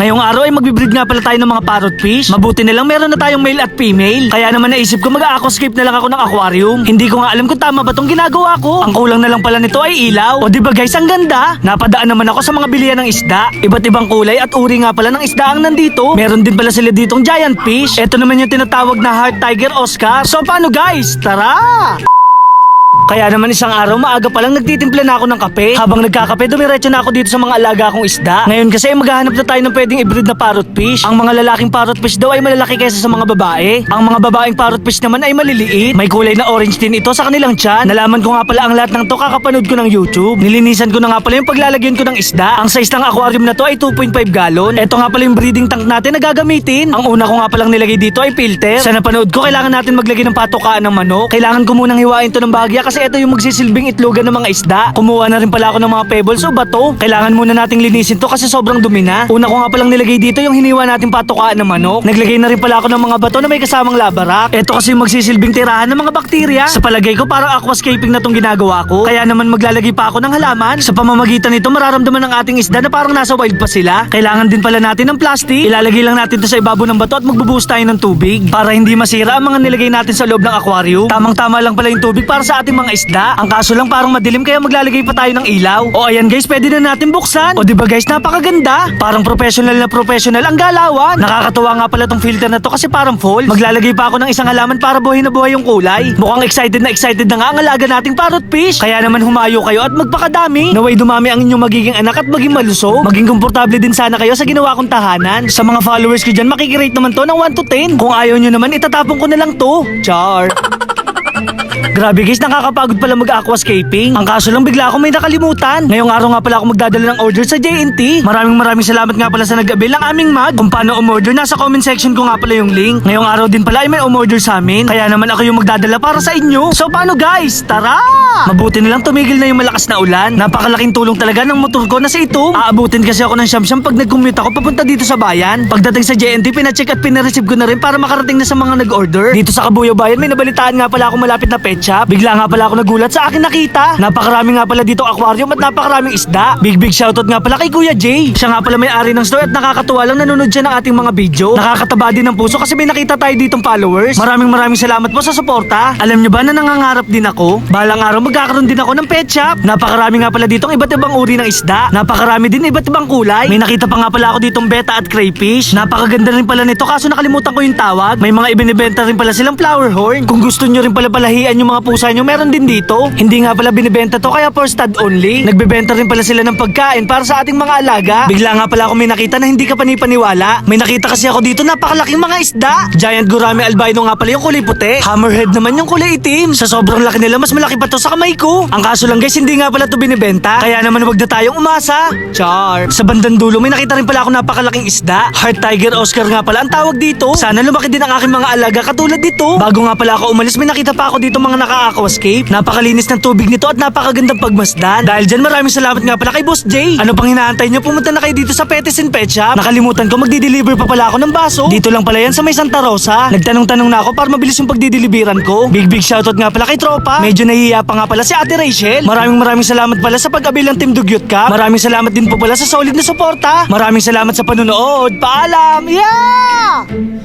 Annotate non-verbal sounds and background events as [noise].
Ngayong araw ay magbibreed nga pala tayo ng mga parrot fish. Mabuti na lang meron na tayong male at female. Kaya naman naisip ko mag-aquascape na lang ako ng aquarium. Hindi ko nga alam kung tama ba tong ginagawa ko. Ang kulang na lang pala nito ay ilaw. O di ba guys, ang ganda. Napadaan naman ako sa mga bilihan ng isda. Iba't ibang kulay at uri nga pala ng isda ang nandito. Meron din pala sila ditong giant fish. Ito naman yung tinatawag na heart tiger Oscar. So paano guys? Tara! Kaya naman isang araw maaga pa lang nagtitimpla na ako ng kape. Habang nagkakape, dumiretso na ako dito sa mga alaga kong isda. Ngayon kasi ay maghahanap na tayo ng pwedeng i-breed na parrot fish. Ang mga lalaking parrot fish daw ay malalaki kaysa sa mga babae. Ang mga babaeng parrot fish naman ay maliliit. May kulay na orange din ito sa kanilang tiyan. Nalaman ko nga pala ang lahat ng to kakapanood ko ng YouTube. Nilinisan ko na nga pala yung paglalagyan ko ng isda. Ang size ng aquarium na to ay 2.5 gallon. Ito nga pala yung breeding tank natin na gagamitin. Ang una ko nga palang nilagay dito ay filter. Sa napanood ko, kailangan natin maglagay ng patukaan ng manok. Kailangan ko munang hiwain to ng bahagya kasi ito yung magsisilbing itlogan ng mga isda. Kumuha na rin pala ako ng mga pebbles o bato. Kailangan muna nating linisin to kasi sobrang dumi na. Una ko nga palang nilagay dito yung hiniwa nating patukaan ng manok. Naglagay na rin pala ako ng mga bato na may kasamang labarak. Ito kasi yung magsisilbing tirahan ng mga bakterya. Sa palagay ko parang aquascaping na tong ginagawa ko. Kaya naman maglalagay pa ako ng halaman. Sa pamamagitan nito mararamdaman ng ating isda na parang nasa wild pa sila. Kailangan din pala natin ng plastic. Ilalagay lang natin to sa ibabaw ng bato at magbubuhos tayo ng tubig. Para hindi masira ang mga nilagay natin sa loob ng aquarium. Tamang-tama lang pala yung tubig para sa ating mga isda. Ang kaso lang parang madilim kaya maglalagay pa tayo ng ilaw. O ayan guys, pwede na natin buksan. O di ba guys, napakaganda. Parang professional na professional ang galawan. Nakakatuwa nga pala tong filter na to kasi parang full. Maglalagay pa ako ng isang halaman para buhay na buhay yung kulay. Mukhang excited na excited na nga ang alaga nating parrot fish. Kaya naman humayo kayo at magpakadami. Naway dumami ang inyong magiging anak at maging malusog. Maging komportable din sana kayo sa ginawa kong tahanan. Sa mga followers ko dyan, makikirate naman to ng 1 to 10. Kung ayaw nyo naman, itatapon ko na lang to. Char. [laughs] Grabe guys, nakakapagod pala mag-aquascaping. Ang kaso lang bigla akong may nakalimutan. Ngayong araw nga pala ako magdadala ng order sa JNT. Maraming maraming salamat nga pala sa nag-abil ng aming mug. Kung paano umorder, nasa comment section ko nga pala yung link. Ngayong araw din pala ay may umorder sa amin. Kaya naman ako yung magdadala para sa inyo. So paano guys? Tara! Mabuti nilang tumigil na yung malakas na ulan. Napakalaking tulong talaga ng motor ko na sa ito. Aabutin kasi ako ng siyam-siyam pag nag-commute ako papunta dito sa bayan. Pagdating sa JNT, pina-check at pina-receive ko na rin para makarating na sa mga nag-order. Dito sa Kabuyo Bayan, may nabalitaan nga pala ako malapit na pet shop. Bigla nga pala ako nagulat sa akin nakita. Napakarami nga pala dito aquarium at napakaraming isda. Big big shoutout nga pala kay Kuya Jay. Siya nga pala may-ari ng store at nakakatuwa lang nanonood siya ng ating mga video. Nakakataba din ng puso kasi may nakita tayo ditong followers. Maraming maraming salamat po sa suporta. Alam niyo ba na nangangarap din ako? Balang araw magkakaroon din ako ng pet shop. Napakarami nga pala ditong iba't ibang uri ng isda. Napakarami din iba't ibang kulay. May nakita pa nga pala ako ditong beta at crayfish. Napakaganda rin pala nito kaso nakalimutan ko yung tawag. May mga ibinibenta rin pala silang flower horn. Kung gusto nyo rin pala palahian yung mga pusa nyo, meron din dito. Hindi nga pala binibenta to kaya for stud only. Nagbebenta rin pala sila ng pagkain para sa ating mga alaga. Bigla nga pala ako may nakita na hindi ka panipaniwala. May nakita kasi ako dito napakalaking mga isda. Giant gurami albino nga pala yung kulay puti. Hammerhead naman yung kulay itim. Sa sobrang laki nila, mas malaki pa to sa kamay ko. Ang kaso lang guys, hindi nga pala to binibenta. Kaya naman wag na tayong umasa. Char. Sa bandang dulo, may nakita rin pala ako napakalaking isda. Heart Tiger Oscar nga pala ang tawag dito. Sana lumaki din ang aking mga alaga katulad dito. Bago nga pala ako umalis, may nakita pa ako dito mga naka-aquascape. Napakalinis ng tubig nito at napakagandang pagmasdan. Dahil dyan maraming salamat nga pala kay Boss Jay. Ano pang hinahantay niyo? Pumunta na kayo dito sa Petis and Pet Shop. Nakalimutan ko magdi-deliver pa pala ako ng baso. Dito lang pala yan sa may Santa Rosa. Nagtanong-tanong na ako para mabilis yung pagdideliveran ko. Big big shoutout nga pala kay Tropa. Medyo nahihiya pa nga pala si Ate Rachel. Maraming maraming salamat pala sa pag-abil ng Team Dugyot Cup. Maraming salamat din po pala sa solid na suporta. Maraming salamat sa panunood. Paalam! Yeah!